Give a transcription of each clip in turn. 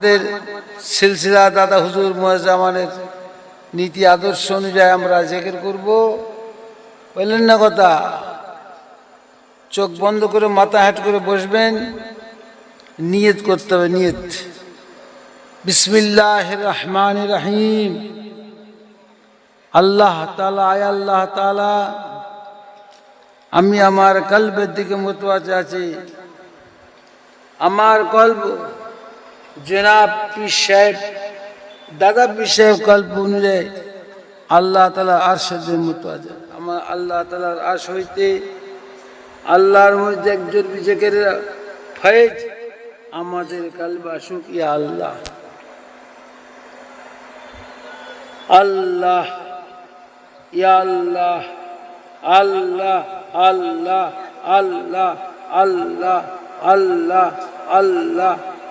আমাদের সিলসিলা দাদা হুজুর মহাজামানের নীতি আদর্শ অনুযায়ী আমরা জেকের করব। বললেন, না কথা। চোখ বন্ধ করে, মাথা হাট করে বসবেন। নিয়ত করতে হবে, নিয়ত। বিসমিল্লাহ রহমান রাহিম। আল্লাহ তালা আয় আল্লাহ তালা আমি আমার কল্পের দিকে মতোয়াচে আছি। আমার কল্প জনাব পীর সাহেব, দাদা পীর সাহেব কল্প অনুযায়ী আল্লাহ তালা আরশাদের মতো আছে। আমার আল্লাহ তালার আশ হইতে আল্লাহর মধ্যে একজন বিজেকের ফয়েজ আমাদের কালবে আসুক, ইয়া আল্লাহ। আল্লাহ, ইয়া আল্লাহ আল্লাহ আল্লাহ আল্লাহ আল্লাহ আল্লাহ আল্লাহ।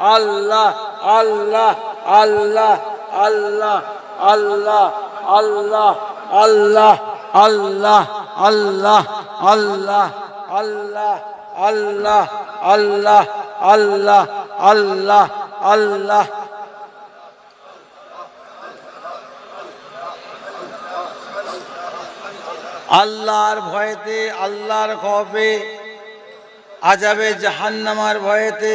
আল্লাহ আল্লাহ আল্লাহ আল্লাহ আল্লাহ আল্লাহ আল্লাহ আল্লাহ আল্লাহ আল্লাহ আল্লাহ আল্লাহ আল্লাহ আল্লাহ আল্লাহ আল্লাহ আল্লাহর ভয়েতে আল্লাহর খবে আজাবে জাহান্নামার ভয়েতে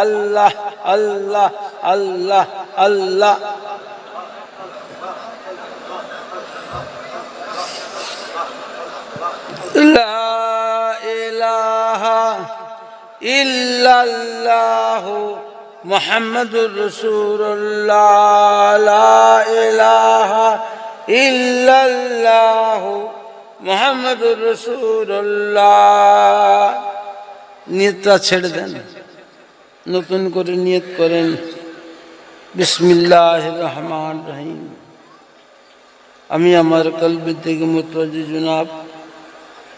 আল্লাহ আল্লাহ আল্লাহ আল্লাহ। ইহু মোহাম্মদ রসুল্লাহ ইহু মোহাম্মদ রসুল্লাহ নেতা ছেড়ে দেন। নতুন করে নিয়ত করেন। বিসমিল্লাহ রহমান রহিম। আমি আমার কলবি থেকে মুতরাজি জনাব,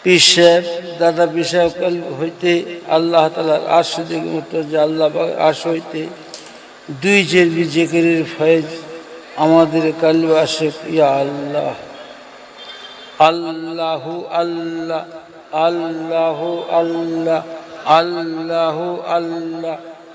পীর সাহেব, দাদা পীর সাহেব কাল হইতে আল্লাহ তালার আশ থেকে মুতরাজি আল্লাহ আশ হইতে দুই চেরবি জেকেরের ফয়েজ আমাদের কালব আসে ইয়া আল্লাহ, আল্লাহু আল্লাহ আল্লাহু আল্লাহ আল্লাহু আল্লাহ।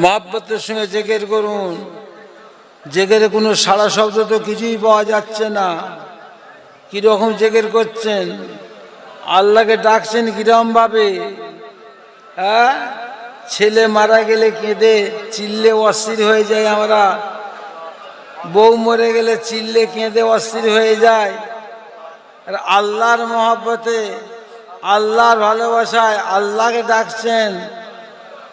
মহাব্বতের সঙ্গে জেগের করুন। জেগের কোনো সারা শব্দ তো কিছুই পাওয়া যাচ্ছে না। কীরকম জেগের করছেন? আল্লাহকে ডাকছেন কিরম ভাবে হ্যাঁ? ছেলে মারা গেলে কেঁদে, চিল্লে অস্থির হয়ে যায় আমরা। বউ মরে গেলে চিল্লে কেঁদে অস্থির হয়ে যায়। আর আল্লাহর মহব্বতে, আল্লাহর ভালোবাসায় আল্লাহকে ডাকছেন।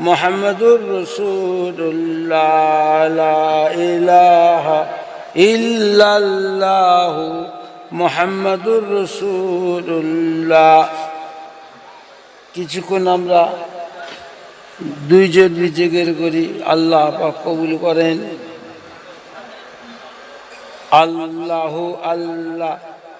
মোহাম্মদুর রসুল্লাহ ইহ মোহাম্মদুর রসুল্লাহ কিছুক্ষণ আমরা দুইজন নিজেকের করি, আল্লাহ পাক কবুল করেন। আল্লাহ আল্লাহ।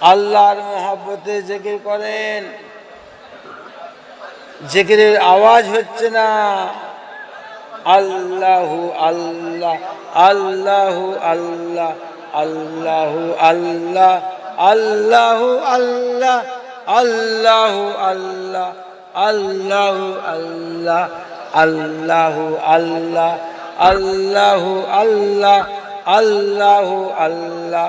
আল্লাহর মহাব্বতে জেকে করেন। জেকেরের আওয়াজ হচ্ছে না, আল্লাহু আল্লাহ আল্লাহু আল্লাহ আল্লাহু আল্লাহ আল্লাহু আল্লাহ আল্লাহু আল্লাহ আল্লাহু আল্লাহ আল্লাহু আল্লাহ আল্লাহু আল্লাহ আল্লাহু আল্লাহ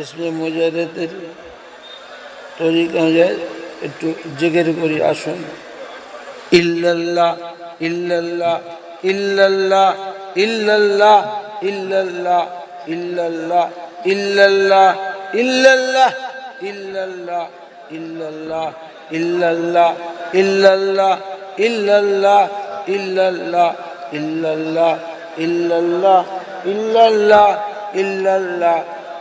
ইসমে মুজাহিদের তরিকা অনুযায়ী একটু জেগের করি আসুন ইল্লাল্লাহ ইল্লাল্লাহ ইল্লাল্লাহ ইল্লাল্লাহ ইল্লাল্লাহ ইল্লাল্লাহ ইল্লাল্লাহ ইল্লাল্লাহ ইল্লাল্লাহ ইল্লাল্লাহ ইল্লাল্লাহ ইল্লাল্লাহ ইল্লাল্লাহ ইল্লাল্লাহ ইল্লাল্লাহ ইল্লাল্লাহ ইল্লাল্লাহ ইল্লাল্লাহ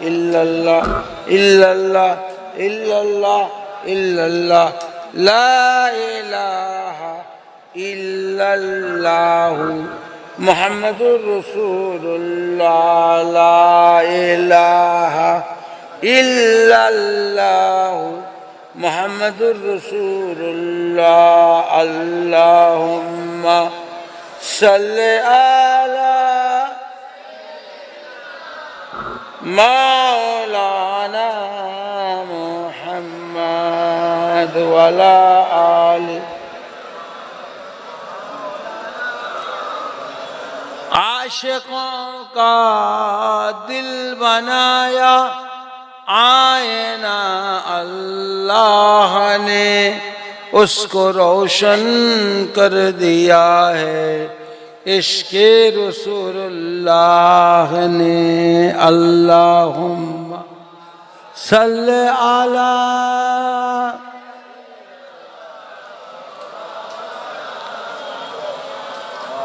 إلا الله إلا الله إلا الله إلا الله. لا إله إلا الله. محمد رسول الله. لا إله إلا الله. محمد رسول الله. اللهم صل على مولانا محمد ولا آل عاشقوں کا دل بنایا، آئینہ اللہ نے، اس کو روشن کر دیا ہے۔ عشق رسول اللہ نے اللہم صلی علی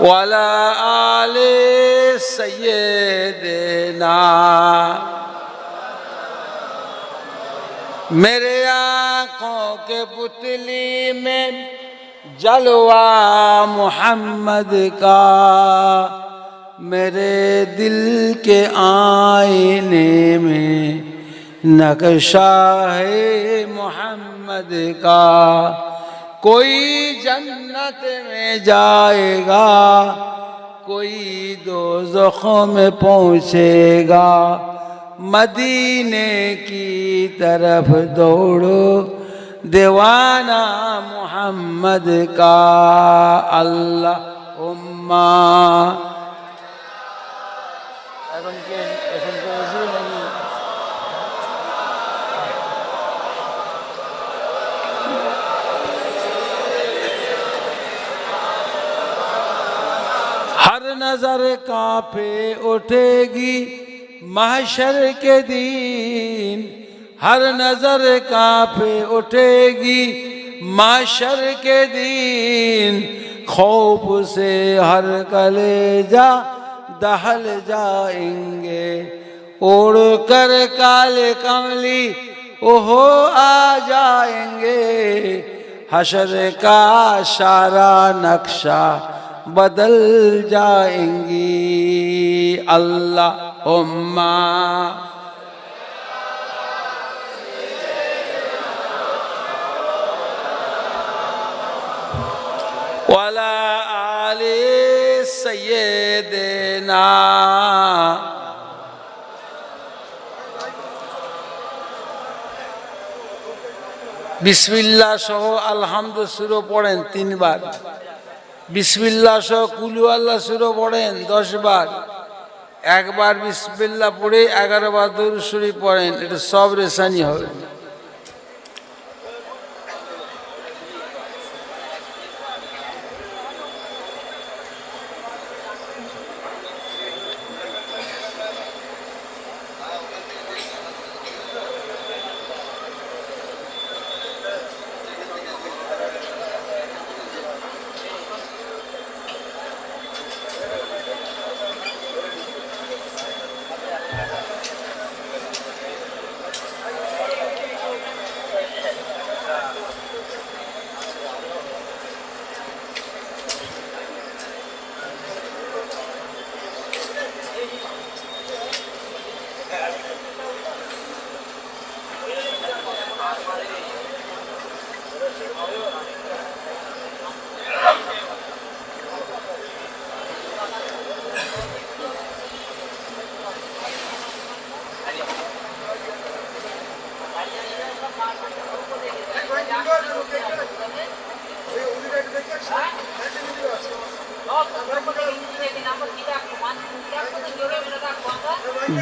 وعلی آل سیدنا میرے آنکھوں کے پتلی میں جلوہ محمد کا میرے دل کے آئینے میں نقشہ ہے محمد کا کوئی جنت میں جائے گا، کوئی دوزخ میں پہنچے گا۔ مدینے کی طرف دوڑو دیوانہ محمد کا اللہ عما نظر کانپے اٹھے گی محشر کے دین۔ ہر نظر کانپ اٹھے گی معاشر کے دین خوف سے ہر کلیجہ دہل جائیں گے اوڑ کر کالے کملی اوہو آ جائیں گے حشر کا سارا نقشہ بدل جائیں گی اللہ عمّا দেনা। বিসমিল্লা সহ আলহামদ সুরো পড়েন তিনবার। বিসমিল্লা সহ কুলু আল্লাহ সুরো পড়েন দশবার। একবার বিসমিল্লা পড়ে এগারো বার দৌর শরীফ পড়েন, এটা সব রেশানি হবে।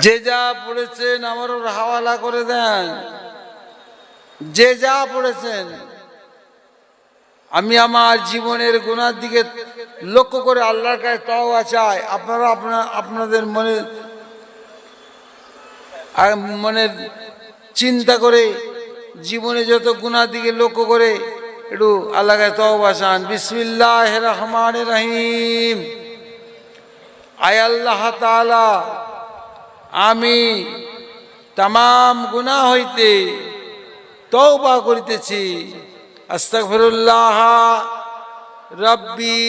যে যা পড়েছেন আমার ওর হাওয়ালা করে দেন। যে যা পড়েছেন, আমি আমার জীবনের গুণার দিকে লক্ষ্য করে আল্লাহর কাছে তওবা চাই। আপনারা আপনার আপনাদের মনে, আর মনের চিন্তা করে জীবনে যত গুণার দিকে লক্ষ্য করে একটু আল্লাহ কাছে তওবা চান। বিসমিল্লাহ রহমান রহিম। আয় আল্লাহ তাআলা আমি তাম গুণা হইতে তওবা করিতেছি। আস্তাগফিরুল্লাহ রব্বি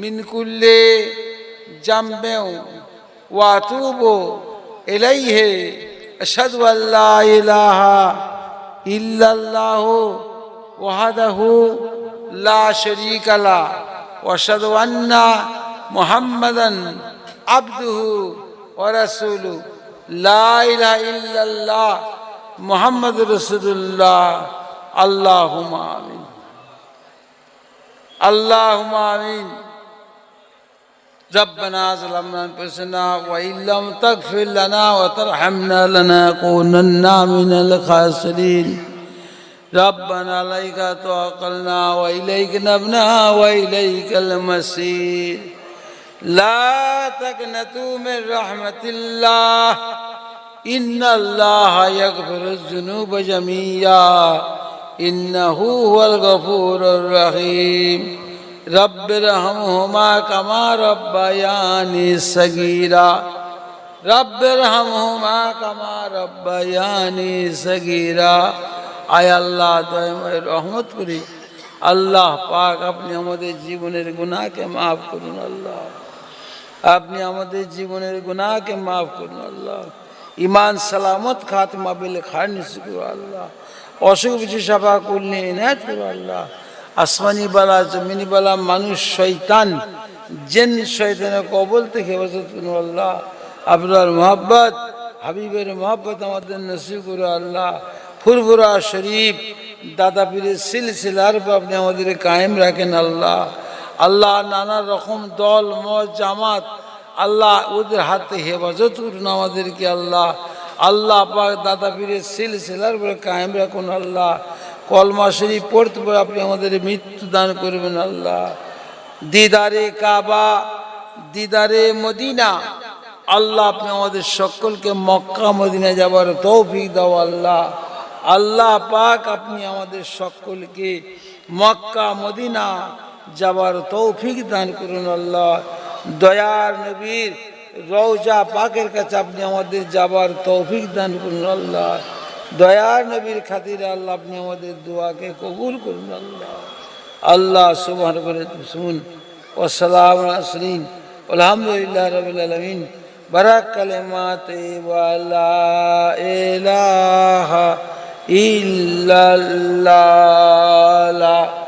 মিন কুল্লে জামবেউ ওয়া আতুবু ইলাইহি। আশহাদু আল্লা ইলাহা ইল্লাল্লাহ ওয়াহদাহু লা শারীকা লা। আন্না মুহাম্মাদান আবদুহু ওরসুলু লাইলা ইল্লাল্লাহ মোহাম্মদ রসুল্লাহ আল্লাহ আমিন আল্লাহ আমিন ربنا ظلمنا انفسنا وان لم تغفر لنا وترحمنا لنكونن من الخاسرين ربنا عليك توكلنا واليك نبنا واليك المصير لا تقنطوا من رحمة الله إن الله يغفر الذنوب جميعا إنه هو الغفور الرحيم রব্বের হামহুমা কামা রব্বায়ানি সগীরা রব্বের হামহুমা কামা রব্বায়ানি সগীরা আয় আল্লাহ দয়ময় রহমত করি আল্লাহ পাক আপনি আমাদের জীবনের গুনাহকে মাফ করুন আল্লাহ আপনি আমাদের জীবনের গুনাহকে মাফ করুন, আল্লাহ। ইমান সালামত, খাতমা, বিল খান করো আল্লাহ। অসুখ বিশি সাফা করলে আল্লাহ। আসমানি বালা, জমিনি বালা, মানুষ শৈতান জেন শৈতানের কবল থেকে হেফাজত করুন, আল্লাহ। আপনার মোহাব্বত, হাবিবের মোহাব্বত আমাদের নসিব করো আল্লাহ। ফুরফুরা শরীফ, দাদা পীরের সিলসিলার আপনি আমাদের কায়েম রাখেন, আল্লাহ। আল্লাহ নানা রকম দল, মত, জামাত, আল্লাহ ওদের হাতে হেফাজত করুন আমাদেরকে, আল্লাহ। আল্লাহ পাক দাদা পীরের সিলসিলার উপরে কায়েম রাখুন, আল্লাহ। কলমা শরীফ পড়তে পড়ে আপনি আমাদের মৃত্যু দান করবেন, আল্লাহ। দিদারে কাবা, দিদারে মদিনা, আল্লাহ আপনি আমাদের সকলকে মক্কা মদিনা যাবার তৌফিক দাও, আল্লাহ। আল্লাহ পাক আপনি আমাদের সকলকে মক্কা, মদিনা যাবার তৌফিক দান করুন আল্লাহ। দয়ার নবীর রওজা পাকের কাছে আপনি আমাদের যাবার তৌফিক দান করুন আল্লাহ। দয়ার নবীর খাতিরে আল্লাহ আপনি আমাদের দোয়াকে কবুল করুন আল্লাহ। আল্লাহ সুবহান করে শুন ওসালাম আসলিন আলহামদুলিল্লাহ রবিল আলমিন। বারাক ইল্লাল্লাহ।